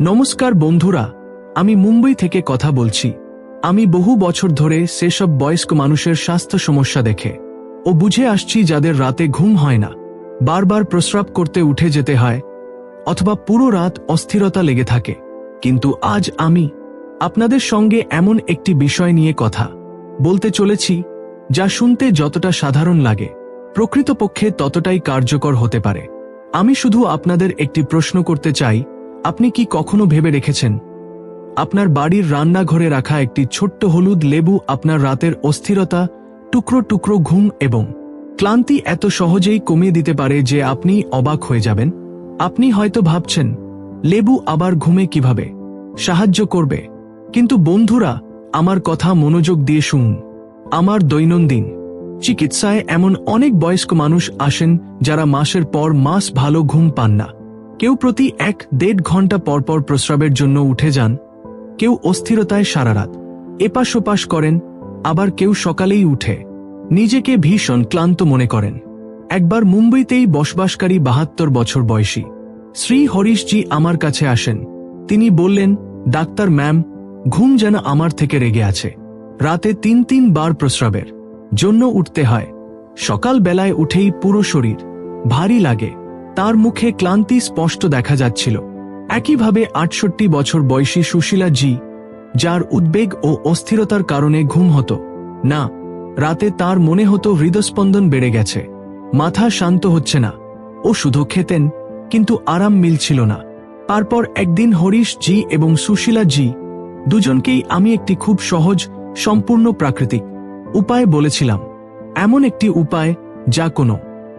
নমস্কার বন্ধুরা, আমি মুম্বই থেকে কথা বলছি। আমি বহু বছর ধরে সেসব বয়স্ক মানুষের স্বাস্থ্য সমস্যা দেখে ও বুঝে আসছি যাদের রাতে ঘুম হয় না, বারবার প্রস্রাব করতে উঠে যেতে হয় অথবা পুরো রাত অস্থিরতা লেগে থাকে। কিন্তু আজ আমি আপনাদের সঙ্গে এমন একটি বিষয় নিয়ে কথা বলতে চলেছি, যা শুনতে যতটা সাধারণ লাগে, প্রকৃতপক্ষে ততটাই কার্যকর হতে পারে। আমি শুধু আপনাদের একটি প্রশ্ন করতে চাই আপনি কি কখনো ভেবে রেখেছেন? আপনার বাড়ির রান্নাঘরে রাখা একটি ছোট্ট হলুদ লেবু আপনার রাতের অস্থিরতা, টুকরো টুকরো ঘুম এবং ক্লান্তি এত সহজেই কমিয়ে দিতে পারে যে আপনি অবাক হয়ে যাবেন। আপনি হয়তো ভাবছেন, লেবু আবার ঘুমে কীভাবে? সাহায্য করবে। কিন্তু বন্ধুরা, আমার কথা মনোযোগ দিয়ে শুনুন। আমার দৈনন্দিন চিকিৎসায় এমন অনেক বয়স্ক মানুষ আসেন যারা মাসের পর মাস ভালো ঘুম পান না। কেউ প্রতি এক দেড় ঘণ্টা পরপর প্রস্রাবের জন্য উঠে যান, কেউ অস্থিরতায় সারা রাত। এপাশ ওপাশ করেন, আবার কেউ সকালেই উঠে। নিজেকে ভীষণ ক্লান্ত মনে করেন। একবার মুম্বইতেই বসবাসকারী বাহাত্তর বছর বয়সী শ্রী হরিশজি আমার কাছে আসেন। তিনি বললেন, ডাক্তার ম্যাম, ঘুম যেন আমার থেকে রেগে আছে। রাতে তিন তিন বার প্রস্রাবের জন্য উঠতে হয়। সকাল বেলায় উঠেই পুরো শরীর ভারী লাগে। তার মুখে ক্লান্তি স্পষ্ট দেখা যাচ্ছিল। একইভাবে আটষট্টি বছর বয়সী সুশীলা জি, যার উদ্বেগ ও অস্থিরতার কারণে ঘুম হতো। না, রাতে তার মনে হতো হৃদস্পন্দন বেড়ে গেছে। মাথা শান্ত হচ্ছে না। ও শুধু খেতেন, কিন্তু আরাম মিলছিল না। তারপর একদিন হরিশ জি এবং সুশীলা জি দুজনকেই আমি একটি খুব সহজ, সম্পূর্ণ প্রাকৃতিক উপায় বলেছিলাম। এমন একটি উপায় যা কোনো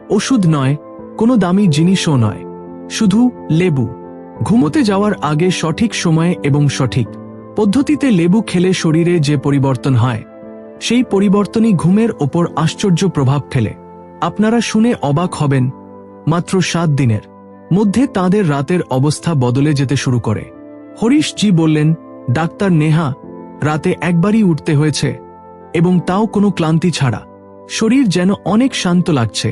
ওষুধ নয় কোনো দামি জিনিসও নয়, শুধু লেবু। ঘুমোতে যাওয়ার আগে সঠিক সময়ে এবং সঠিক পদ্ধতিতে লেবু খেলে শরীরে যে পরিবর্তন হয়, সেই পরিবর্তনই ঘুমের ওপর আশ্চর্য প্রভাব ফেলে। আপনারা শুনে অবাক হবেন, মাত্র সাত দিনের মধ্যে তাদের রাতের অবস্থা বদলে যেতে শুরু করে। হরিশ জি বললেন, ডাক্তার নেহা, রাতে একবারই উঠতে হয়েছে এবং তাও কোনো ক্লান্তি ছাড়া। শরীর যেন অনেক শান্ত লাগছে।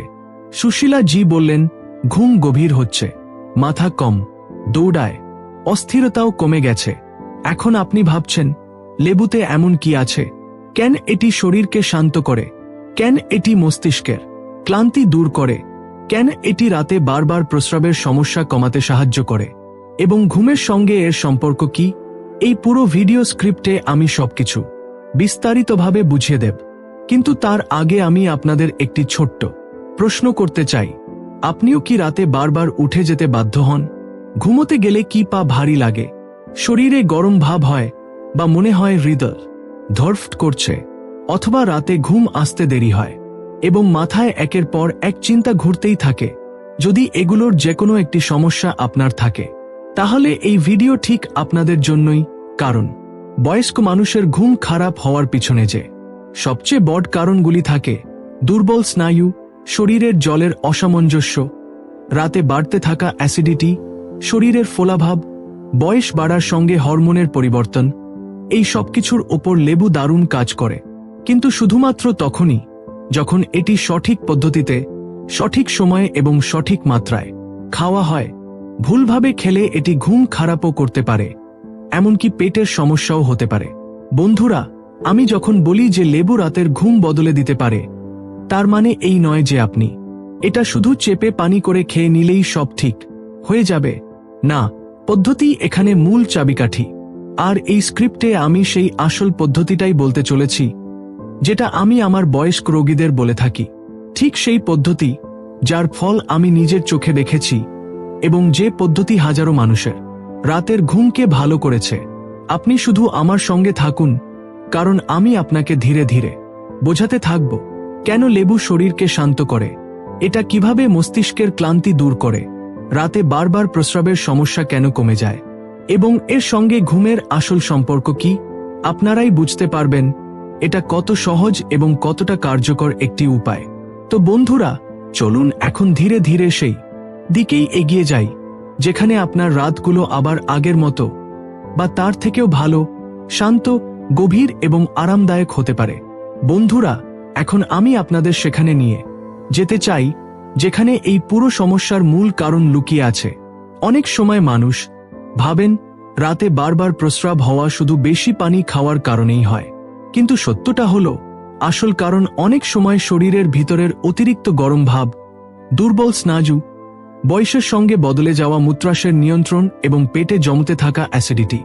সুশীলা জি বললেন, ঘুম গভীর হচ্ছে, মাথা কম, দৌড়ায়, অস্থিরতাও কমে গেছে। এখন আপনি ভাবছেন, লেবুতে এমন কি আছে? কেন এটি শরীরকে শান্ত করে? কেন এটি মস্তিষ্কের ক্লান্তি দূর করে? কেন এটি রাতে বারবার প্রস্রাবের সমস্যা কমাতে সাহায্য করে? এবং ঘুমের সঙ্গে এর সম্পর্ক কি? এই পুরো ভিডিও স্ক্রিপ্টে আমি সবকিছু বিস্তারিতভাবে বুঝিয়ে দেব। কিন্তু তার আগে আমি আপনাদের একটি ছোট্ট প্রশ্ন করতে চাই, আপনিও কি রাতে বারবার উঠে যেতে বাধ্য হন? ঘুমোতে গেলে কি পা ভারী লাগে? শরীরে গরম ভাব হয় বা মনে হয় হৃদয় ধর্ফট করছে, অথবা রাতে ঘুম আসতে দেরি হয় এবং মাথায় একের পর এক চিন্তা ঘুরতেই থাকে। যদি এগুলোর যে কোনো একটি সমস্যা আপনার থাকে, তাহলে এই ভিডিও ঠিক আপনাদের জন্যই। কারণ, বয়স্ক মানুষের ঘুম খারাপ হওয়ার পিছনে যে সবচেয়ে বড় কারণগুলি থাকে, দুর্বল স্নায়ু শরীরের জলের অসামঞ্জস্য, রাতে বাড়তে থাকা অ্যাসিডিটি, শরীরের ফোলাভাব, বয়স বাড়ার সঙ্গে হরমোনের পরিবর্তন, এই সবকিছুর ওপর লেবু দারুণ কাজ করে। কিন্তু শুধুমাত্র তখনই, যখন এটি সঠিক পদ্ধতিতে, সঠিক সময়ে এবং সঠিক মাত্রায় খাওয়া হয়, ভুলভাবে খেলে এটি ঘুম খারাপও করতে পারে, এমনকি পেটের সমস্যাও হতে পারে। বন্ধুরা, আমি যখন বলি যে লেবু রাতের ঘুম বদলে দিতে পারে তার মানে এই নয় যে আপনি। এটা শুধু চেপে পানি করে খেয়ে নিলেই সব ঠিক। হয়ে যাবে। না, পদ্ধতি এখানে মূল চাবিকাঠি। আর এই স্ক্রিপ্টে আমি সেই আসল পদ্ধতিটাই বলতে চলেছি, যেটা আমি আমার বয়স্ক রোগীদের বলে থাকি। ঠিক সেই পদ্ধতি, যার ফল আমি নিজের চোখে দেখেছি, এবং যে পদ্ধতি হাজারো মানুষের। রাতের ঘুমকে ভালো করেছে। আপনি শুধু আমার সঙ্গে থাকুন, কারণ আমি আপনাকে ধীরে ধীরে বোঝাতে থাকব। কেন লেবু শরীরকে শান্ত করে? এটা কীভাবে মস্তিষ্কের ক্লান্তি দূর করে? রাতে বারবার প্রস্রাবের সমস্যা কেন কমে যায়? এবং এর সঙ্গে ঘুমের আসল সম্পর্ক কি? আপনারাই বুঝতে পারবেন এটা কত সহজ এবং কতটা কার্যকর একটি উপায়। তো বন্ধুরা, চলুন এখন ধীরে ধীরে সেই দিকেই এগিয়ে যাই, যেখানে আপনার রাতগুলো আবার আগের মতো বা তার থেকেও ভালো, শান্ত, গভীর এবং আরামদায়ক হতে পারে। বন্ধুরা এখন আমি আপনাদের সেখানে নিয়ে যেতে চাই, যেখানে এই পুরো সমস্যার মূল কারণ লুকিয়ে আছে। অনেক সময় মানুষ ভাবেন, রাতে বারবার প্রস্রাব হওয়া শুধু বেশি পানি খাওয়ার কারণেই হয়। কিন্তু সত্যটা হল, আসল কারণ অনেক সময় শরীরের ভিতরের অতিরিক্ত গরম ভাব, দুর্বল স্নাজু বয়সের সঙ্গে বদলে যাওয়া মূত্রাশয়ের নিয়ন্ত্রণ এবং পেটে জমতে থাকা অ্যাসিডিটি।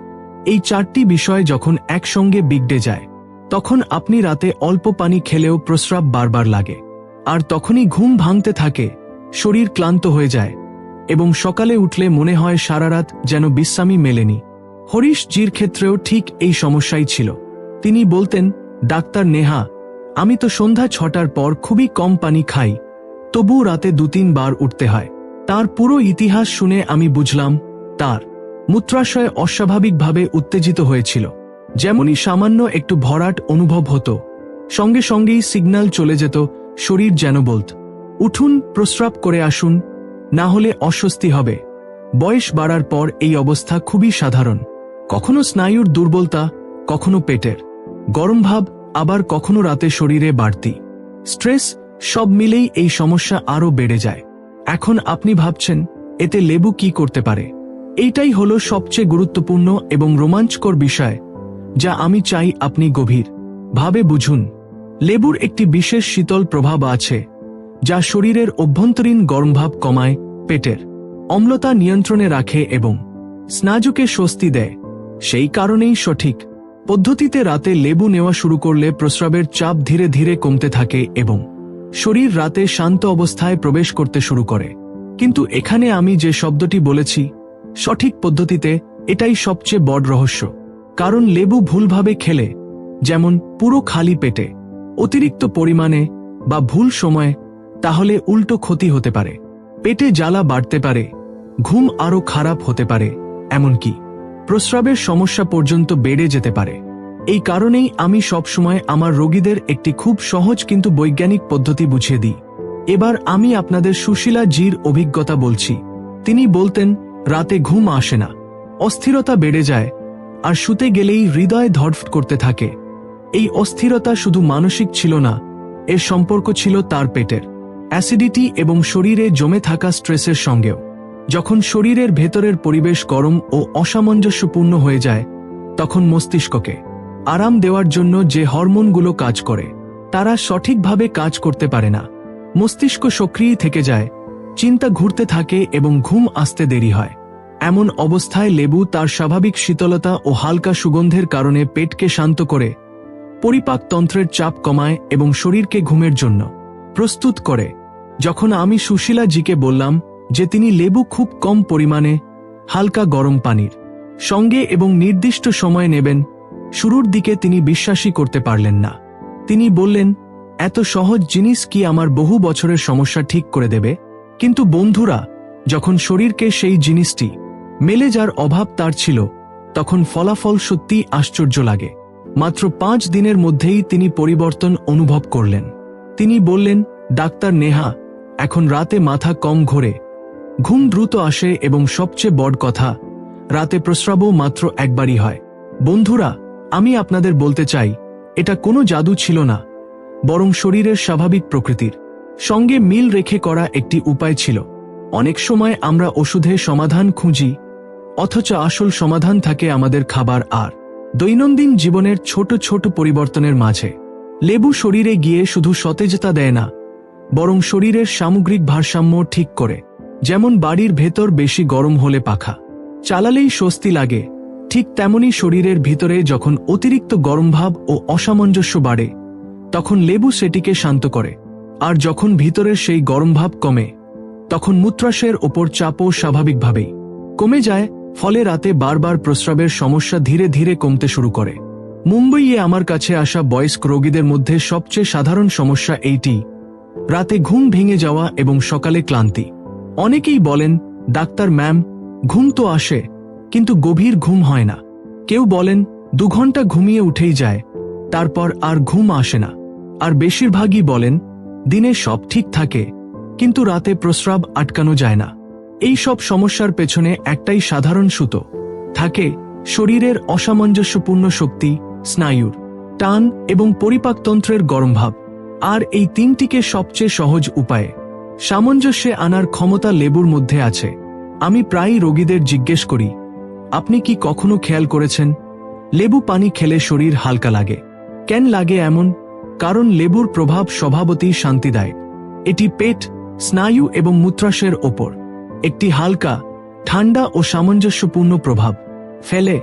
এই চারটি বিষয় যখন একসঙ্গে বিগড়ে যায় তখন আপনি রাতে অল্প পানি খেলেও প্রস্রাব বারবার লাগে। আর তখনই ঘুম ভাঙতে থাকে, শরীর ক্লান্ত হয়ে যায়, এবং সকালে উঠলে মনে হয় সারা রাত যেন বিশ্রামই মেলেনি। হরিশ জির ক্ষেত্রেও ঠিক এই সমস্যাই ছিল। তিনি বলতেন, ডাক্তার নেহা, আমি তো সন্ধ্যা ছটার পর খুবই কম পানি খাই তবু রাতে দু তিন বার উঠতে হয়। তার পুরো ইতিহাস শুনে আমি বুঝলাম, তার মূত্রাশয় অস্বাভাবিকভাবে উত্তেজিত হয়েছিল। যেমনই সামান্য একটু ভরাট অনুভব হতো, সঙ্গে সঙ্গেই সিগন্যাল চলে যেত, শরীর যেন বলত। উঠুন, প্রস্রাব করে আসুন, না হলে অস্বস্তি হবে। বয়স বাড়ার পর এই অবস্থা খুবই সাধারণ। কখনো স্নায়ুর দুর্বলতা, কখনো পেটের। গরম ভাব, আবার কখনো রাতে শরীরে বাড়তি। স্ট্রেস, সব মিলেই এই সমস্যা আরও বেড়ে যায়। এখন আপনি ভাবছেন, এতে লেবু কি করতে পারে? এইটাই হলো সবচেয়ে গুরুত্বপূর্ণ এবং রোমাঞ্চকর বিষয় যা আমি চাই আপনি গভীর। ভাবে বুঝুন, লেবুর একটি বিশেষ শীতল প্রভাব আছে, যা শরীরের অভ্যন্তরীণ গরমভাব কমায়, পেটের অম্লতা নিয়ন্ত্রণে রাখে এবং স্নাজুকে স্বস্তি দেয়। সেই কারণেই সঠিক পদ্ধতিতে রাতে লেবু নেওয়া শুরু করলে প্রস্রাবের চাপ ধীরে ধীরে কমতে থাকে এবং শরীর রাতে শান্ত অবস্থায় প্রবেশ করতে শুরু করে। কিন্তু এখানে আমি যে শব্দটি বলেছি, সঠিক পদ্ধতিতে এটাই সবচেয়ে বড় রহস্য। কারণ লেবু ভুলভাবে খেলে, যেমন পুরো খালি পেটে, অতিরিক্ত পরিমাণে বা ভুল সময়ে, তাহলে উল্টো ক্ষতি হতে পারে। পেটে জ্বালা বাড়তে পারে, ঘুম আরও খারাপ হতে পারে, এমনকি প্রস্রাবের সমস্যা পর্যন্ত বেড়ে যেতে পারে। এই কারণেই আমি সবসময় আমার রোগীদের একটি খুব সহজ কিন্তু বৈজ্ঞানিক পদ্ধতি বুঝিয়ে দিই। এবার আমি আপনাদের সুশীলা জির অভিজ্ঞতা বলছি। তিনি বলতেন, রাতে ঘুম আসে না। অস্থিরতা বেড়ে যায় আর শুতে গেলেই হৃদয় ধড়ফট করতে থাকে। এই অস্থিরতা শুধু মানসিক ছিল না, এর সম্পর্ক ছিল তার পেটের। অ্যাসিডিটি এবং শরীরে জমে থাকা স্ট্রেসের সঙ্গেও। যখন শরীরের ভেতরের পরিবেশ গরম ও অসামঞ্জস্যপূর্ণ হয়ে যায়, তখন মস্তিষ্ককে আরাম দেওয়ার জন্য যে হরমোনগুলো কাজ করে, তারা সঠিকভাবে কাজ করতে পারে না। মস্তিষ্ক সক্রিয় থেকে যায়, চিন্তা ঘুরতে থাকে এবং ঘুম আসতে দেরি হয়। এমন অবস্থায় লেবু তার স্বাভাবিক শীতলতা ও হালকা সুগন্ধের কারণে পেটকে শান্ত করে পরিপাকতন্ত্রের চাপ কমায় এবং শরীরকে ঘুমের জন্য প্রস্তুত করে। যখন আমি সুশীলা জিকে বললাম যে তিনি লেবু খুব কম পরিমাণে, হালকা গরম পানির সঙ্গে এবং নির্দিষ্ট সময় নেবেন, শুরুর দিকে তিনি বিশ্বাসই করতে পারলেন না। তিনি বললেন, এত সহজ জিনিস কি আমার বহু বছরের সমস্যা ঠিক করে দেবে? কিন্তু বন্ধুরা, যখন শরীরকে সেই জিনিসটি মেলে যার অভাব তার ছিল, তখন ফলাফল সত্যি আশ্চর্য লাগে। মাত্র পাঁচ দিনের মধ্যেই তিনি পরিবর্তন অনুভব করলেন। তিনি বললেন, ডাক্তার নেহা, এখন রাতে মাথা কম ঘোরে। ঘুম দ্রুত আসে এবং সবচেয়ে বড় কথা, রাতে প্রস্রাবও মাত্র একবারই হয়। বন্ধুরা, আমি আপনাদের বলতে চাই, এটা কোনো জাদু ছিল না, বরং শরীরের স্বাভাবিক প্রকৃতির। সঙ্গে মিল রেখে করা একটি উপায় ছিল। অনেক সময় আমরা ওষুধে সমাধান খুঁজি অথচ আসল সমাধান থাকে আমাদের খাবার আর। দৈনন্দিন জীবনের ছোট ছোট পরিবর্তনের মাঝে। লেবু শরীরে গিয়ে শুধু সতেজতা দেয় না, বরং শরীরের সামগ্রিক ভারসাম্য ঠিক করে। যেমন বাড়ির ভেতর বেশি গরম হলে পাখা, চালালেই স্বস্তি লাগে, ঠিক তেমনি শরীরের ভিতরে যখন অতিরিক্ত গরমভাব ও অসামঞ্জস্য বাড়ে, তখন লেবু সেটিকে শান্ত করে। আর যখন ভিতরের সেই গরমভাব কমে, তখন মূত্রাশয়ের ওপর চাপও স্বাভাবিকভাবেই। কমে যায় ফলে রাতে বারবার প্রস্রাবের সমস্যা ধীরে ধীরে কমতে শুরু করে। মুম্বইয়ে আমার কাছে আসা বয়স্ক রোগীদের মধ্যে সবচেয়ে সাধারণ সমস্যা এইটি। রাতে ঘুম ভেঙে যাওয়া এবং সকালে ক্লান্তি। অনেকেই বলেন, ডাক্তার, ম্যাম, ঘুম তো আসে, কিন্তু গভীর ঘুম হয় না। কেউ বলেন, দু ঘণ্টা ঘুমিয়ে উঠেই যায়, তারপর আর ঘুম আসে না। আর বেশিরভাগই বলেন, দিনে সব ঠিক থাকে, কিন্তু রাতে প্রস্রাব আটকানো যায় না। এই সব সমস্যার পেছনে একটাই সাধারণ সুতো। থাকে শরীরের অসামঞ্জস্যপূর্ণ শক্তি, স্নায়ুর টান এবং পরিপাকতন্ত্রের গরমভাব আর এই তিনটিকে সবচেয়ে সহজ উপায়ে। সামঞ্জস্যে আনার ক্ষমতা লেবুর মধ্যে আছে। আমি প্রায়ই রোগীদের জিজ্ঞেস করি, আপনি কি কখনো খেয়াল করেছেন? লেবু পানি খেলে শরীর হালকা লাগে। কেন লাগে এমন? কারণ লেবুর প্রভাব স্বভাবতই শান্তিদায়ক এটি পেট, স্নায়ু এবং মূত্রাশয়ের ওপর। একটি হালকা, ঠান্ডা ও সামঞ্জস্যপূর্ণ প্রভাব ফেলে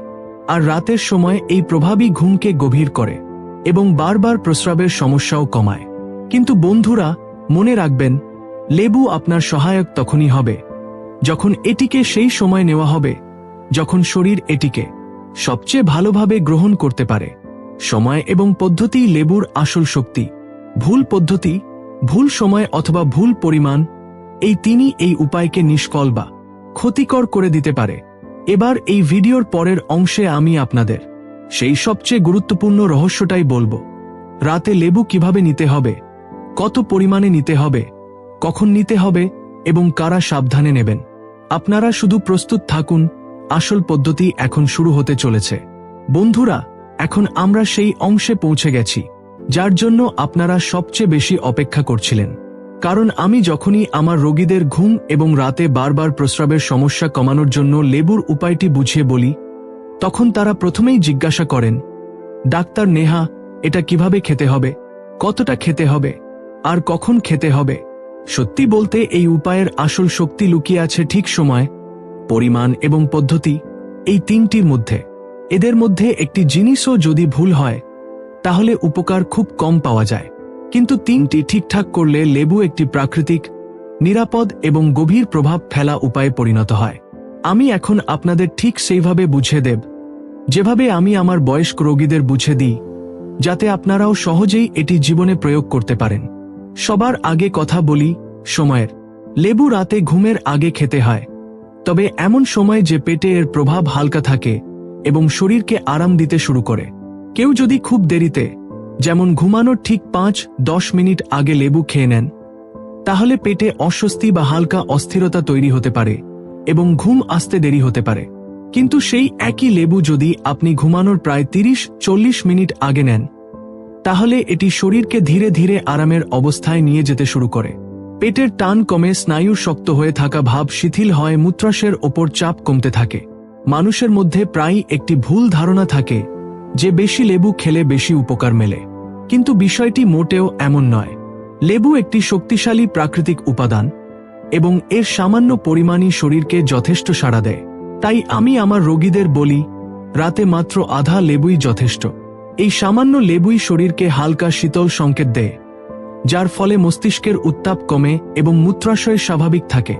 আর রাতের সময় এই প্রভাবই ঘুমকে গভীর করে এবং বারবার প্রস্রাবের সমস্যাও কমায়। কিন্তু বন্ধুরা, মনে রাখবেন, লেবু আপনার সহায়ক তখনই হবে, যখন এটিকে সেই সময় নেওয়া হবে, যখন শরীর এটিকে সবচেয়ে ভালোভাবে গ্রহণ করতে পারে। সময় এবং পদ্ধতি লেবুর আসল শক্তি। ভুল পদ্ধতি, ভুল সময় অথবা ভুল পরিমাণ এই তিনি এই উপায়কে নিষ্কল বা ক্ষতিকর করে দিতে পারে। এবার এই ভিডিওর পরের অংশে আমি আপনাদের সেই সবচেয়ে গুরুত্বপূর্ণ রহস্যটাই বলব। রাতে লেবু কীভাবে নিতে হবে? কত পরিমাণে নিতে হবে? কখন নিতে হবে? এবং কারা সাবধানে নেবেন? আপনারা শুধু প্রস্তুত থাকুন, আসল পদ্ধতি এখন শুরু হতে চলেছে। বন্ধুরা, এখন আমরা সেই অংশে পৌঁছে গেছি, যার জন্য আপনারা সবচেয়ে বেশি অপেক্ষা করছিলেন। কারণ আমি যখনই আমার রোগীদের ঘুম এবং রাতে বারবার প্রস্রাবের সমস্যা কমানোর জন্য লেবুর উপায়টি বুঝিয়ে বলি, তখন তারা প্রথমেই জিজ্ঞাসা করেন, ডাক্তার নেহা, এটা কীভাবে খেতে হবে? কতটা খেতে হবে? আর কখন খেতে হবে? সত্যি বলতে এই উপায়ের আসল শক্তি লুকিয়ে আছে ঠিক সময়, পরিমাণ এবং পদ্ধতি এই তিনটির মধ্যে। এদের মধ্যে একটি জিনিসও যদি ভুল হয়, তাহলে উপকার খুব কম পাওয়া যায়। কিন্তু তিনটি ঠিকঠাক করলে লেবু একটি প্রাকৃতিক, নিরাপদ এবং গভীর প্রভাব ফেলা উপায়ে পরিণত হয়। আমি এখন আপনাদের ঠিক সেইভাবে বুঝিয়ে দেব। যেভাবে আমি আমার বয়স্ক রোগীদের বুঝে দিই, যাতে আপনারাও সহজেই এটি জীবনে প্রয়োগ করতে পারেন। সবার আগে কথা বলি, সময়ের। লেবু রাতে ঘুমের আগে খেতে হয়। তবে এমন সময় যে পেটে এর প্রভাব হালকা থাকে এবং শরীরকে আরাম দিতে শুরু করে। কেউ যদি খুব দেরিতে যেমন ঘুমানোর ঠিক পাঁচ, দশ মিনিট আগে লেবু খেয়ে নেন। তাহলে পেটে অস্বস্তি বা হালকা অস্থিরতা তৈরি হতে পারে এবং ঘুম আসতে দেরি হতে পারে। কিন্তু সেই একই লেবু যদি আপনি ঘুমানোর প্রায় তিরিশ, চল্লিশ মিনিট আগে নেন, তাহলে এটি শরীরকে ধীরে ধীরে আরামের অবস্থায় নিয়ে যেতে শুরু করে। পেটের টান কমে স্নায়ু শক্ত হয়ে থাকা ভাব শিথিল হয় মূত্রাশয়ের ওপর চাপ কমতে থাকে। মানুষের মধ্যে প্রায়ই একটি ভুল ধারণা থাকে যে বেশি লেবু খেলে বেশি উপকার মেলে। কিন্তু বিষয়টি মোটেও এমন নয়। লেবু একটি শক্তিশালী প্রাকৃতিক উপাদান এবং এর সামান্য পরিমাণই শরীরকে যথেষ্ট সাড়া দেয়। তাই আমি আমার রোগীদের বলি, রাতে মাত্র আধা লেবুই যথেষ্ট। এই সামান্য লেবুই শরীরকে হালকা শীতল সংকেত দেয়, যার ফলে মস্তিষ্কের উত্তাপ কমে এবং মূত্রাশয় স্বাভাবিক থাকে।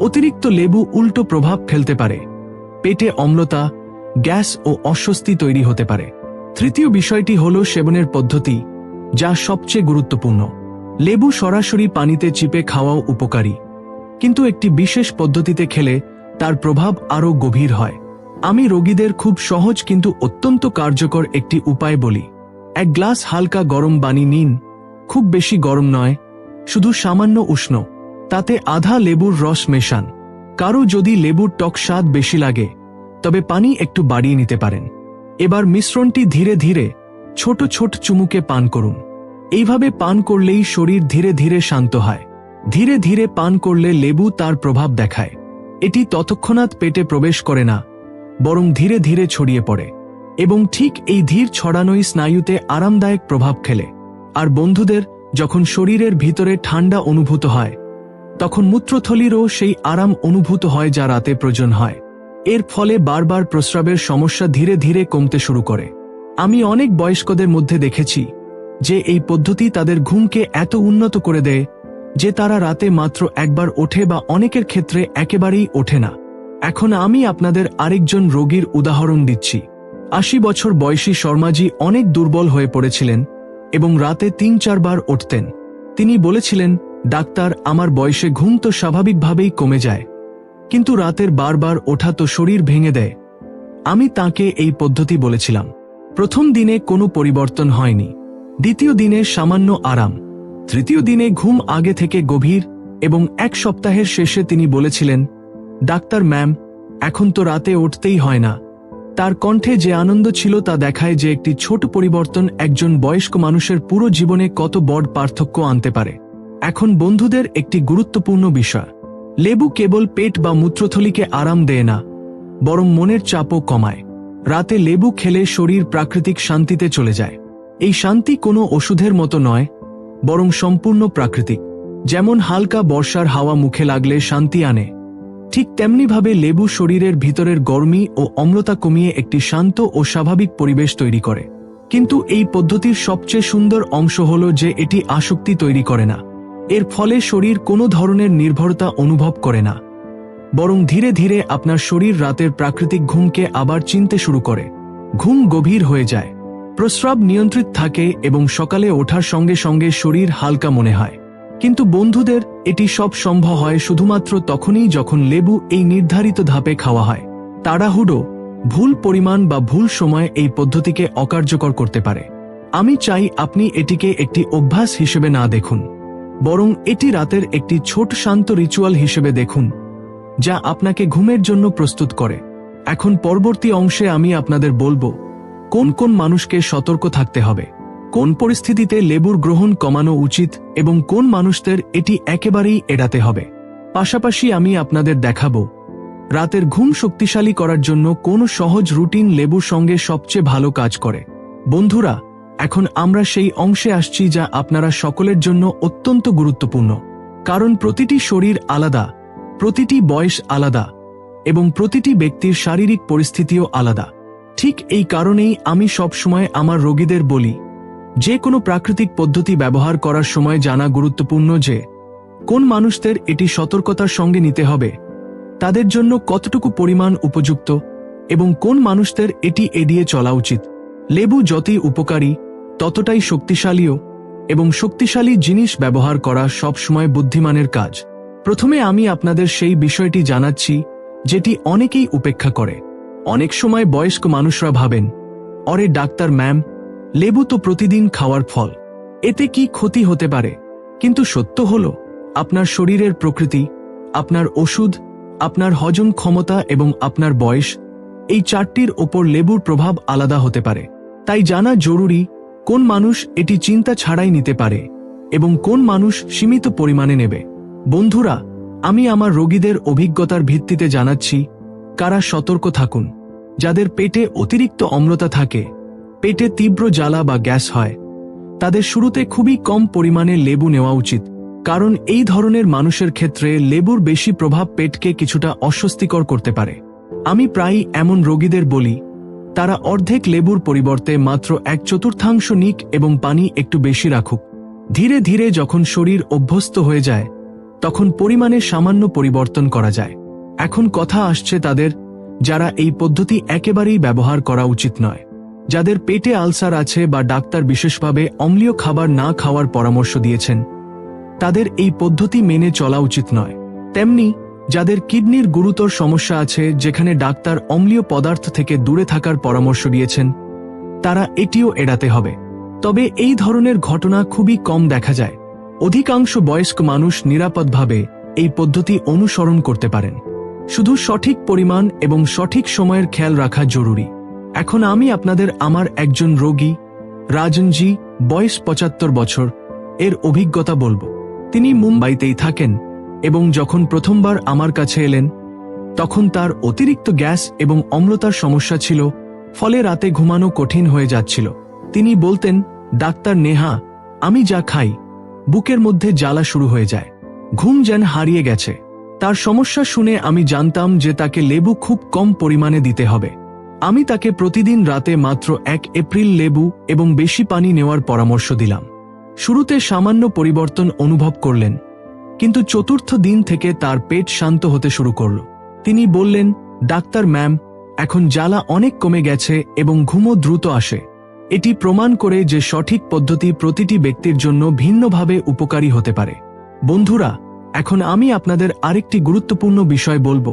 অতিরিক্ত লেবু উল্টো প্রভাব ফেলতে পারে, পেটে অম্লতা, গ্যাস ও অস্বস্তি তৈরি হতে পারে। তৃতীয় বিষয়টি হল সেবনের পদ্ধতি। যা সবচেয়ে গুরুত্বপূর্ণ। লেবু সরাসরি পানিতে চিপে খাওয়াও উপকারী। কিন্তু একটি বিশেষ পদ্ধতিতে খেলে তার প্রভাব আরও গভীর হয়। আমি রোগীদের খুব সহজ কিন্তু অত্যন্ত কার্যকর একটি উপায় বলি। এক গ্লাস হালকা গরম পানি নিন। খুব বেশি গরম নয়, শুধু সামান্য উষ্ণ। তাতে আধা লেবুর রস মেশান। কারও যদি লেবুর টক স্বাদ বেশি লাগে, তবে পানি একটু বাড়িয়ে নিতে পারেন। এবার মিশ্রণটি ধীরে ধীরে ছোট ছোট চুমুকে পান করুন। এইভাবে পান করলেই শরীর ধীরে ধীরে শান্ত হয়। ধীরে ধীরে পান করলে লেবু তার প্রভাব দেখায়। এটি ততক্ষণাৎ পেটে প্রবেশ করে না, বরং ধীরে ধীরে ছড়িয়ে পড়ে এবং ঠিক এই ধীর ছড়ানোই স্নায়ুতে আরামদায়ক প্রভাব খেলে আর বন্ধুদের, যখন শরীরের ভিতরে ঠান্ডা অনুভূত হয়, তখন মূত্রথলিরও সেই আরাম অনুভূত হয় যা রাতে প্রয়োজন হয়। এর ফলে বারবার প্রস্রাবের সমস্যা ধীরে ধীরে কমতে শুরু করে। আমি অনেক বয়স্কদের মধ্যে দেখেছি যে এই পদ্ধতি তাদের ঘুমকে এত উন্নত করে দেয় যে তারা রাতে মাত্র একবার ওঠে বা অনেকের ক্ষেত্রে একেবারেই ওঠে না। এখন আমি আপনাদের আরেকজন রোগীর উদাহরণ দিচ্ছি। আশি বছর বয়সী শর্মাজি অনেক দুর্বল হয়ে পড়েছিলেন এবং রাতে তিন চারবার উঠতেন তিনি বলেছিলেন, ডাক্তার, আমার বয়সে ঘুম তো স্বাভাবিকভাবেই কমে যায়, কিন্তু রাতের বারবার ওঠা তো শরীর ভেঙে দেয়। আমি তাকে এই পদ্ধতি বলেছিলাম। প্রথম দিনে কোনো পরিবর্তন হয়নি। দ্বিতীয় দিনে সামান্য আরাম। তৃতীয় দিনে ঘুম আগে থেকে গভীর এবং এক সপ্তাহের শেষে তিনি বলেছিলেন, ডাক্তার, ম্যাম, এখন তো রাতে উঠতেই হয় না। তার কণ্ঠে যে আনন্দ ছিল তা দেখায় যে একটি ছোট পরিবর্তন একজন বয়স্ক মানুষের পুরো জীবনে কত বড় পার্থক্য আনতে পারে। এখন বন্ধুদের একটি গুরুত্বপূর্ণ বিষয়। লেবু কেবল পেট বা মূত্রথলিকে আরাম দেয় না, বরং মনের চাপও কমায়। রাতে লেবু খেলে শরীর প্রাকৃতিক শান্তিতে চলে যায়। এই শান্তি কোনো ওষুধের মতো নয়, বরং সম্পূর্ণ প্রাকৃতিক। যেমন হালকা বর্ষার হাওয়া মুখে লাগলে শান্তি আনে, ঠিক তেমনিভাবে লেবু শরীরের ভিতরের গরমি ও অম্লতা কমিয়ে একটি শান্ত ও স্বাভাবিক পরিবেশ তৈরি করে। কিন্তু এই পদ্ধতির সবচেয়ে সুন্দর অংশ হল যে এটি আসক্তি তৈরি করে না। এর ফলে শরীর কোনো ধরনের নির্ভরতা অনুভব করে না। বরং ধীরে ধীরে আপনার শরীর রাতের প্রাকৃতিক ঘুমকে আবার চিনতে শুরু করে। ঘুম গভীর হয়ে যায়। প্রস্রাব নিয়ন্ত্রিত থাকে এবং সকালে ওঠার সঙ্গে সঙ্গে শরীর হালকা মনে হয়। কিন্তু বন্ধুদের এটি সব সম্ভব হয় শুধুমাত্র তখনই যখন লেবু এই নির্ধারিত ধাপে খাওয়া হয়। তাড়াহুড়ো, ভুল পরিমাণ বা ভুল সময় এই পদ্ধতিকে অকার্যকর করতে পারে। আমি চাই আপনি এটিকে একটি অভ্যাস হিসেবে না দেখুন। বরং এটি রাতের একটি ছোট শান্ত রিচুয়াল হিসেবে দেখুন। যা আপনাকে ঘুমের জন্য প্রস্তুত করে। এখন পরবর্তী অংশে আমি আপনাদের বলব, কোন কোন মানুষকে সতর্ক থাকতে হবে, কোন পরিস্থিতিতে লেবুর গ্রহণ কমানো উচিত এবং কোন মানুষদের এটি একেবারেই এড়াতে হবে। পাশাপাশি আমি আপনাদের দেখাবো, রাতের ঘুম শক্তিশালী করার জন্য কোন সহজ রুটিন লেবুর সঙ্গে সবচেয়ে ভালো কাজ করে। বন্ধুরা, এখন আমরা সেই অংশে আসছি যা আপনারা সকলের জন্য অত্যন্ত গুরুত্বপূর্ণ। কারণ প্রতিটি শরীর আলাদা প্রতিটি বয়স আলাদা এবং প্রতিটি ব্যক্তির শারীরিক পরিস্থিতিও আলাদা। ঠিক এই কারণেই আমি সবসময় আমার রোগীদের বলি যে কোনো প্রাকৃতিক পদ্ধতি ব্যবহার করার সময় জানা গুরুত্বপূর্ণ যে, কোন মানুষদের এটি সতর্কতার সঙ্গে নিতে হবে, তাদের জন্য কতটুকু পরিমাণ উপযুক্ত এবং কোন মানুষদের এটি এড়িয়ে চলা উচিত। লেবু যতই উপকারী, ততটাই শক্তিশালীও এবং শক্তিশালী জিনিস ব্যবহার করা সবসময় বুদ্ধিমানের কাজ। প্রথমে আমি আপনাদের সেই বিষয়টি জানাচ্ছি, যেটি অনেকেই উপেক্ষা করে। অনেক সময় বয়স্ক মানুষরা ভাবেন, অরে ডাক্তার ম্যাম, লেবু তো প্রতিদিন খাওয়ার ফল, এতে কি ক্ষতি হতে পারে? কিন্তু সত্য হল, আপনার শরীরের প্রকৃতি, আপনার ওষুধ, আপনার হজম ক্ষমতা এবং আপনার বয়স, এই চারটির ওপর লেবুর প্রভাব আলাদা হতে পারে। তাই জানা জরুরি, কোন মানুষ এটি চিন্তা ছাড়াই নিতে পারে এবং কোন মানুষ সীমিত পরিমাণে নেবে। বন্ধুরা, আমি আমার রোগীদের অভিজ্ঞতার ভিত্তিতে জানাচ্ছি, কারা সতর্ক থাকুন। যাদের পেটে অতিরিক্ত অম্লতা থাকে, পেটে তীব্র জ্বালা বা গ্যাস হয়, তাদের শুরুতে খুবই কম পরিমাণে লেবু নেওয়া উচিত, কারণ এই ধরনের মানুষের ক্ষেত্রে লেবুর বেশি প্রভাব পেটকে কিছুটা অস্বস্তিকর করতে পারে। আমি প্রায়ই এমন রোগীদের বলি, তারা অর্ধেক লেবুর পরিবর্তে মাত্র এক চতুর্থাংশ নিক এবং পানি একটু বেশি রাখুক। ধীরে ধীরে যখন শরীর অভ্যস্ত হয়ে যায় তখন পরিমাণে সামান্য পরিবর্তন করা যায়। এখন কথা আসছে তাদের, যারা এই পদ্ধতি একেবারেই ব্যবহার করা উচিত নয়। যাদের পেটে আলসার আছে বা ডাক্তার বিশেষভাবে অম্লীয় খাবার না খাওয়ার পরামর্শ দিয়েছেন, তাদের এই পদ্ধতি মেনে চলা উচিত নয়। তেমনি, যাদের কিডনির গুরুতর সমস্যা আছে, যেখানে ডাক্তার অম্লীয় পদার্থ থেকে দূরে থাকার পরামর্শ দিয়েছেন, তারা এটিও এড়াতে হবে। তবে এই ধরনের ঘটনা খুবই কম দেখা যায়। অধিকাংশ বয়স্ক মানুষ নিরাপদভাবে এই পদ্ধতি অনুসরণ করতে পারেন। শুধু সঠিক পরিমাণ এবং সঠিক সময়ের খেয়াল রাখা জরুরি। এখন আমি আপনাদের আমার একজন রোগী, রাজনজি, বয়স পঁচাত্তর বছর, এর অভিজ্ঞতা বলব। তিনি মুম্বাইতেই থাকেন এবং যখন প্রথমবার আমার কাছে এলেন, তখন তার অতিরিক্ত গ্যাস এবং অম্লতার সমস্যা ছিল, ফলে রাতে ঘুমানো কঠিন হয়ে যাচ্ছিল। তিনি বলতেন, ডাক্তার নেহা, আমি যা খাই বুকের মধ্যে জ্বালা শুরু হয়ে যায়। ঘুম যেন হারিয়ে গেছে। তার সমস্যা শুনে আমি জানতাম যে তাকে লেবু খুব কম পরিমাণে দিতে হবে। আমি তাকে প্রতিদিন রাতে মাত্র এক এপ্রিল লেবু এবং বেশি পানি নেওয়ার পরামর্শ দিলাম। শুরুতে সামান্য পরিবর্তন অনুভব করলেন, কিন্তু চতুর্থ দিন থেকে তার পেট শান্ত হতে শুরু করল। তিনি বললেন, ডাক্তার, ম্যাম, এখন জ্বালা অনেক কমে গেছে এবং ঘুমও দ্রুত আসে। এটি প্রমাণ করে যে সঠিক পদ্ধতি প্রতিটি ব্যক্তির জন্য ভিন্নভাবে উপকারী হতে পারে। বন্ধুরা, এখন আমি আপনাদের আরেকটি গুরুত্বপূর্ণ বিষয় বলব,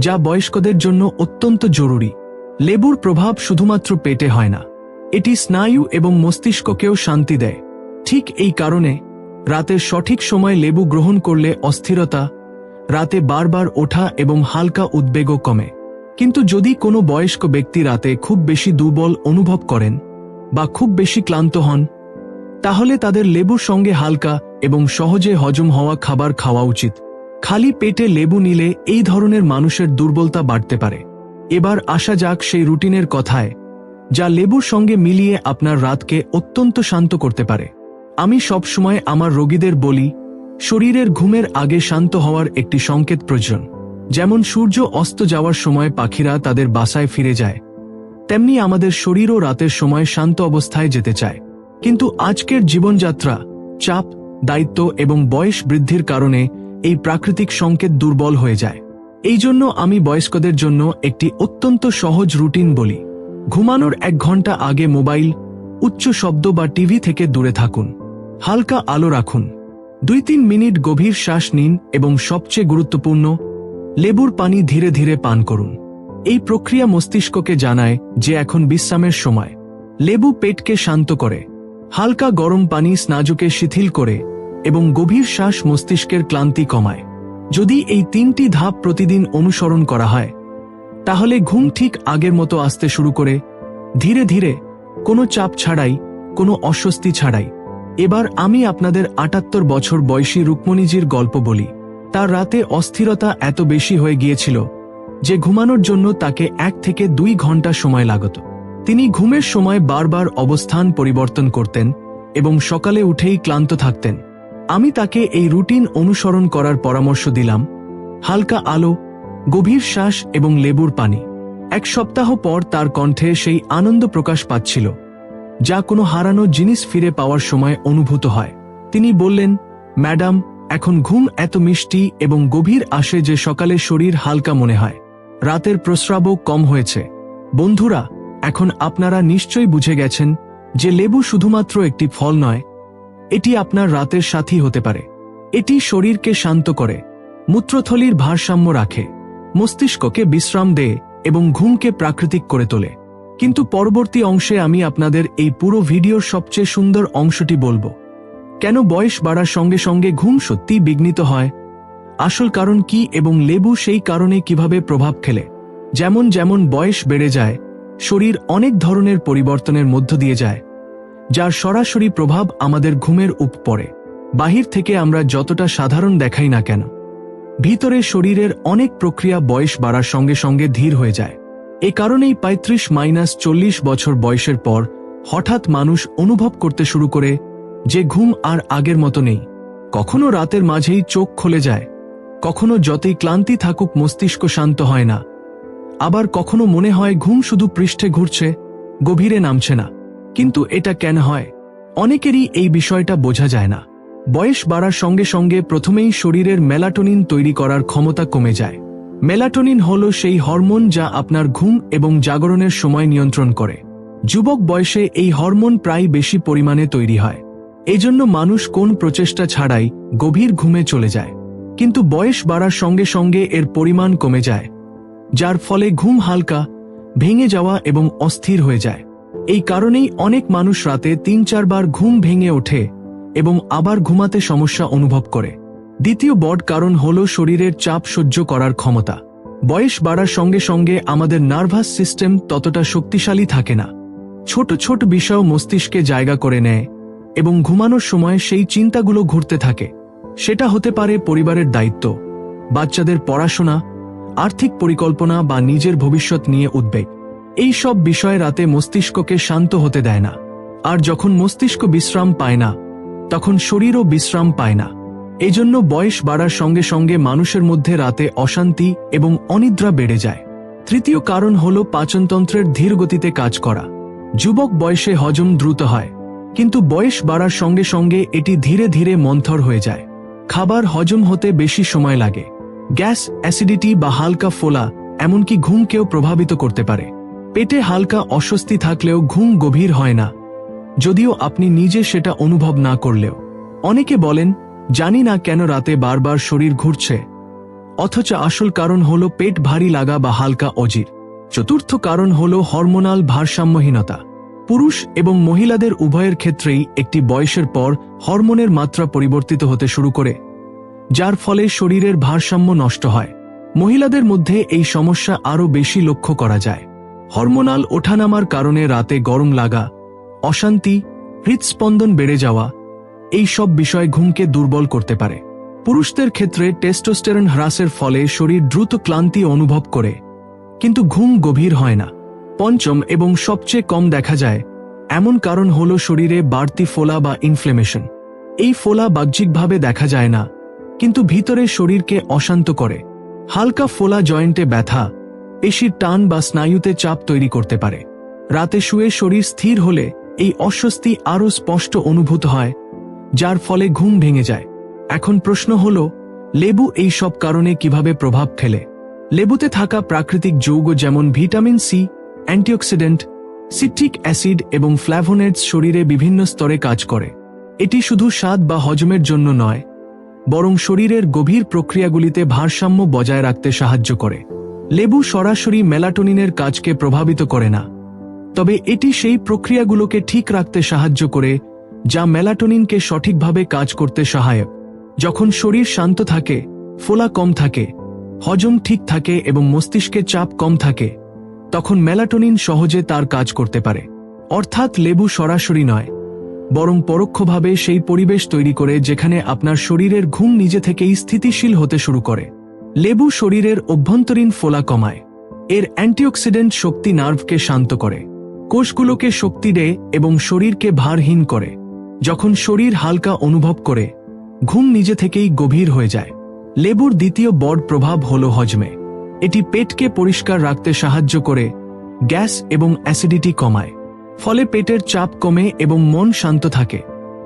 যা বয়স্কদের জন্য অত্যন্ত জরুরি। লেবুর প্রভাব শুধুমাত্র পেটে হয় না, এটি স্নায়ু এবং মস্তিষ্ককেও শান্তি দেয়। ঠিক এই কারণে, রাতের সঠিক সময় লেবু গ্রহণ করলে অস্থিরতা, রাতে বারবার ওঠা এবং হালকা উদ্বেগও কমে। কিন্তু যদি কোনো বয়স্ক ব্যক্তি রাতে খুব বেশি দুর্বল অনুভব করেন বা খুব বেশি ক্লান্ত হন, তাহলে তাদের লেবুর সঙ্গে হালকা এবং সহজে হজম হওয়া খাবার খাওয়া উচিত। খালি পেটে লেবু নিলে এই ধরনের মানুষের দুর্বলতা বাড়তে পারে। এবার আসা যাক সেই রুটিনের কথায়, যা লেবুর সঙ্গে মিলিয়ে আপনার রাতকে অত্যন্ত শান্ত করতে পারে। আমি সবসময় আমার রোগীদের বলি, শরীরের ঘুমের আগে শান্ত হওয়ার একটি সংকেত প্রয়োজন। যেমন সূর্য অস্ত যাওয়ার সময় পাখিরা তাদের বাসায় ফিরে যায় তেমনি আমাদের শরীরও রাতের সময় শান্ত অবস্থায় যেতে চায়। কিন্তু আজকের জীবনযাত্রা, চাপ, দায়িত্ব এবং বয়স বৃদ্ধির কারণে এই প্রাকৃতিক সংকেত দুর্বল হয়ে যায়। এই জন্য আমি বয়স্কদের জন্য একটি অত্যন্ত সহজ রুটিন বলি। ঘুমানোর এক ঘণ্টা আগে মোবাইল, উচ্চ শব্দ বা টিভি থেকে দূরে থাকুন। হালকা আলো রাখুন। দুই তিন মিনিট গভীর শ্বাস নিন এবং সবচেয়ে গুরুত্বপূর্ণ, লেবুর পানি ধীরে ধীরে পান করুন। এই প্রক্রিয়া মস্তিষ্ককে জানায় যে এখন বিশ্রামের সময়। লেবু পেটকে শান্ত করে, হালকা গরম পানি স্নাজুকে শিথিল করে এবং গভীর শ্বাস মস্তিষ্কের ক্লান্তি কমায়। যদি এই তিনটি ধাপ প্রতিদিন অনুসরণ করা হয়, তাহলে ঘুম ঠিক আগের মতো আসতে শুরু করে, ধীরে ধীরে কোনো চাপ ছাড়াই, কোনো অস্বস্তি ছাড়াই। এবার আমি আপনাদের আটাত্তর বছর বয়সী রুক্মণীজির গল্প বলি। তার রাতে অস্থিরতা এত বেশি হয়ে গিয়েছিল যে ঘুমানোর জন্য তাকে এক থেকে দুই ঘণ্টা সময় লাগত। তিনি ঘুমের সময় বারবার অবস্থান পরিবর্তন করতেন এবং সকালে উঠেই ক্লান্ত থাকতেন। আমি তাকে এই রুটিন অনুসরণ করার পরামর্শ দিলাম, হালকা আলো, গভীর শ্বাস এবং লেবুর পানি। এক সপ্তাহ পর তার কণ্ঠে সেই আনন্দ প্রকাশ পাচ্ছিল, যা কোনো হারানো জিনিস ফিরে পাওয়ার সময় অনুভূত হয়। তিনি বললেন, ম্যাডাম, এখন ঘুম এত মিষ্টি এবং গভীর আসে যে সকালে শরীর হালকা মনে হয়। রাতের প্রস্রাবও কম হয়েছে। বন্ধুরা, এখন আপনারা নিশ্চয়ই বুঝে গেছেন যে লেবু শুধুমাত্র একটি ফল নয়, এটি আপনার রাতের সাথী হতে পারে। এটি শরীরকে শান্ত করে, মূত্রথলির ভারসাম্য রাখে, মস্তিষ্ককে বিশ্রাম দেয় এবং ঘুমকে প্রাকৃতিক করে তোলে। কিন্তু পরবর্তী অংশে আমি আপনাদের এই পুরো ভিডিওর সবচেয়ে সুন্দর অংশটি বলব। কেন বয়স বাড়ার সঙ্গে সঙ্গে ঘুম সত্যি বিঘ্নিত হয়? আসল কারণ কি এবং লেবু সেই কারণে কীভাবে প্রভাব খেলে যেমন যেমন বয়স বেড়ে যায়, শরীর অনেক ধরনের পরিবর্তনের মধ্য দিয়ে যায়, যার সরাসরি প্রভাব আমাদের ঘুমের উপ পড়ে। বাহির থেকে আমরা যতটা সাধারণ দেখাই না কেন, ভিতরে শরীরের অনেক প্রক্রিয়া বয়স বাড়ার সঙ্গে সঙ্গে ধীর হয়ে যায়। এ কারণেই পঁয়ত্রিশ মাইনাস চল্লিশ বছর বয়সের পর হঠাৎ মানুষ অনুভব করতে শুরু করে যে ঘুম আর আগের মতো নেই। কখনো রাতের মাঝেই চোখ খুলে যায় কখনো যতই ক্লান্তি থাকুক, মস্তিষ্ক শান্ত হয় না। আবার কখনো মনে হয় ঘুম শুধু পৃষ্ঠে ঘুরছে, গভীরে নামছে না। কিন্তু এটা কেন হয়? অনেকেরই এই বিষয়টা বোঝা যায় না। বয়স বাড়ার সঙ্গে সঙ্গে প্রথমেই শরীরের মেলাটোনিন তৈরি করার ক্ষমতা কমে যায়। মেলাটোনিন হল সেই হরমোন যা আপনার ঘুম এবং জাগরণের সময় নিয়ন্ত্রণ করে। যুবক বয়সে এই হরমোন প্রায় বেশি পরিমাণে তৈরি হয়। এজন্য মানুষ কোন প্রচেষ্টা ছাড়াই গভীর ঘুমে চলে যায়। কিন্তু বয়স বাড়ার সঙ্গে সঙ্গে এর পরিমাণ কমে যায়, যার ফলে ঘুম হালকা, ভেঙে যাওয়া এবং অস্থির হয়ে যায়। এই কারণেই অনেক মানুষ রাতে তিন চারবার ঘুম ভেঙে ওঠে এবং আবার ঘুমাতে সমস্যা অনুভব করে। দ্বিতীয় বড় কারণ হল শরীরের চাপ সহ্য করার ক্ষমতা। বয়স বাড়ার সঙ্গে সঙ্গে আমাদের নার্ভাস সিস্টেম ততটা শক্তিশালী থাকে না। ছোট ছোট বিষয় মস্তিষ্কে জায়গা করে নেয় এবং ঘুমানোর সময় সেই চিন্তাগুলো ঘুরতে থাকে। সেটা হতে পারে পরিবারের দায়িত্ব, বাচ্চাদের পড়াশোনা, আর্থিক পরিকল্পনা বা নিজের ভবিষ্যৎ নিয়ে উদ্বেগ। এই সব বিষয় রাতে মস্তিষ্ককে শান্ত হতে দেয় না। আর যখন মস্তিষ্ক বিশ্রাম পায় না, তখন শরীরও বিশ্রাম পায় না। এজন্য বয়স বাড়ার সঙ্গে সঙ্গে মানুষের মধ্যে রাতে অশান্তি এবং অনিদ্রা বেড়ে যায়। তৃতীয় কারণ হল পাচনতন্ত্রের ধীর গতিতে কাজ করা। যুবক বয়সে হজম দ্রুত হয়, কিন্তু বয়স বাড়ার সঙ্গে সঙ্গে এটি ধীরে ধীরে মন্থর হয়ে যায়। খাবার হজম হতে বেশি সময় লাগে। গ্যাস, অ্যাসিডিটি বা হালকা ফোলা, এমনকি ঘুমকেও প্রভাবিত করতে পারে। পেটে হালকা অস্বস্তি থাকলেও ঘুম গভীর হয় না। যদিও আপনি নিজে সেটা অনুভব না করলেও। অনেকে বলেন, জানি না কেন রাতে বারবার শরীর ঘুরছে। অথচ আসল কারণ হল পেট ভারী লাগা বা হালকা অজির। চতুর্থ কারণ হল হরমোনাল ভারসাম্যহীনতা। পুরুষ এবং মহিলাদের উভয়ের ক্ষেত্রেই একটি বয়সের পর হরমোনের মাত্রা পরিবর্তিত হতে শুরু করে, যার ফলে শরীরের ভারসাম্য নষ্ট হয়। মহিলাদের মধ্যে এই সমস্যা আরও বেশি লক্ষ্য করা যায়। হরমোনাল ওঠানামার কারণে রাতে গরম লাগা, অশান্তি হৃদস্পন্দন বেড়ে যাওয়া, এই সব বিষয় ঘুমকে দুর্বল করতে পারে। পুরুষদের ক্ষেত্রে টেস্টোস্টেরন হ্রাসের ফলে শরীর দ্রুত ক্লান্তি অনুভব করে, কিন্তু ঘুম গভীর হয় না। পঞ্চম এবং সবচেয়ে কম দেখা যায়। এমন কারণ হল শরীরে বাড়তি ফোলা বা ইনফ্লেমেশন এই ফোলা বাহ্যিকভাবে দেখা যায় না, কিন্তু ভিতরে শরীরকে অশান্ত করে। হালকা ফোলা জয়েন্টে ব্যথা, পেশির টান বা স্নায়ুতে চাপ তৈরি করতে পারে। রাতে শুয়ে শরীর স্থির হলে এই অস্বস্তি আরও স্পষ্ট অনুভূত হয়, যার ফলে ঘুম ভেঙে যায়। এখন প্রশ্ন হল, লেবু এই সব কারণে কীভাবে প্রভাব ফেলে? লেবুতে থাকা প্রাকৃতিক যৌগ যেমন vitamin C antioxidant, citric acid এবং ফ্ল্যাভোনেটস শরীরে বিভিন্ন স্তরে কাজ করে। এটি শুধু স্বাদ বা হজমের জন্য নয়, বরং শরীরের গভীর প্রক্রিয়াগুলিতে ভারসাম্য বজায় রাখতে সাহায্য করে। লেবু সরাসরি মেলাটোনিনের কাজকে প্রভাবিত করে না, তবে এটি সেই প্রক্রিয়াগুলোকে ঠিক রাখতে সাহায্য করে, যা মেলাটোনিনকে সঠিকভাবে কাজ করতে সহায়ক। যখন শরীর শান্ত থাকে, ফোলা কম থাকে, হজম ঠিক থাকে এবং মস্তিষ্কে চাপ কম থাকে তখন মেলাটোনিন সহজে তার কাজ করতে পারে। অর্থাৎ লেবু সরাসরি নয়, বরং পরোক্ষভাবে সেই পরিবেশ তৈরি করে যেখানে আপনার শরীরের ঘুম নিজে থেকেই স্থিতিশীল হতে শুরু করে। লেবু শরীরের অভ্যন্তরীণ ফোলা কমায়, এর অ্যান্টিঅক্সিডেন্ট শক্তি নার্ভকে শান্ত করে, কোষগুলোকে শক্তি দেয় এবং শরীরকে ভারহীন করে। যখন শরীর হালকা অনুভব করে, ঘুম নিজে থেকেই গভীর হয়ে যায়। লেবুর দ্বিতীয় বড় প্রভাব হল হজমে। এটি পেটকে পরিষ্কার রাখতে সাহায্য করে, গ্যাস এবং অ্যাসিডিটি কমায়। ফলে পেটের চাপ কমে এবং মন শান্ত থাকে।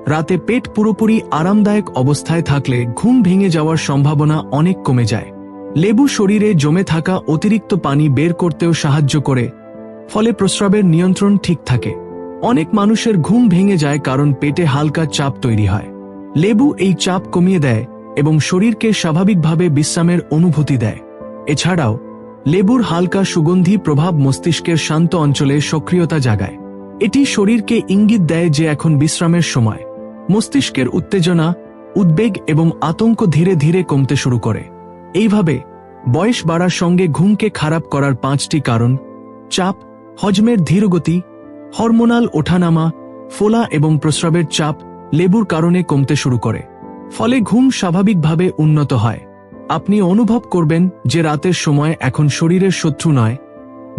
রাতে পেট পুরোপুরি আরামদায়ক অবস্থায় থাকলে ঘুম ভেঙে যাওয়ার সম্ভাবনা অনেক কমে যায়। লেবু শরীরে জমে থাকা অতিরিক্ত পানি বের করতেও সাহায্য করে, ফলে প্রস্রাবের নিয়ন্ত্রণ ঠিক থাকে। অনেক মানুষের ঘুম ভেঙে যায় কারণ পেটে হালকা চাপ তৈরি হয়। লেবু এই চাপ কমিয়ে দেয় এবং শরীরকে স্বাভাবিকভাবে বিশ্রামের অনুভূতি দেয়। এছাড়াও, লেবুর হালকা সুগন্ধি প্রভাব মস্তিষ্কের শান্ত অঞ্চলে সক্রিয়তা জাগায়। এটি শরীরকে ইঙ্গিত দেয় যে এখন বিশ্রামের সময়। মস্তিষ্কের উত্তেজনা, উদ্বেগ এবং আতঙ্ক ধীরে ধীরে কমতে শুরু করে। এইভাবে, বয়স বাড়ার সঙ্গে ঘুমকে খারাপ করার পাঁচটি কারণ, চাপ, হজমের ধীরগতি, হরমোনাল ওঠানামা, ফোলা এবং প্রস্রাবের চাপ লেবুর কারণে কমতে শুরু করে। ফলে ঘুম স্বাভাবিকভাবে উন্নত হয়। আপনি অনুভব করবেন যে রাতের সময় এখন শরীরের শত্রু নয়,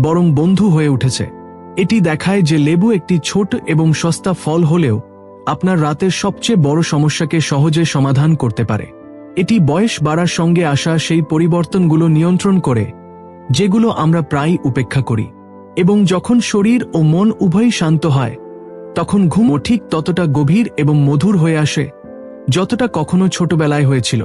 বরং বন্ধু হয়ে উঠেছে। এটি দেখায় যে লেবু একটি ছোট এবং সস্তা ফল হলেও আপনার রাতের সবচেয়ে বড় সমস্যাকে সহজে সমাধান করতে পারে। এটি বয়স বাড়ার সঙ্গে আসা সেই পরিবর্তনগুলো নিয়ন্ত্রণ করে, যেগুলো আমরা প্রায় উপেক্ষা করি। এবং যখন শরীর ও মন উভয়ই শান্ত হয়, তখন ঘুমও ঠিক ততটা গভীর এবং মধুর হয়ে আসে, যতটা কখনো ছোটবেলায় হয়েছিল।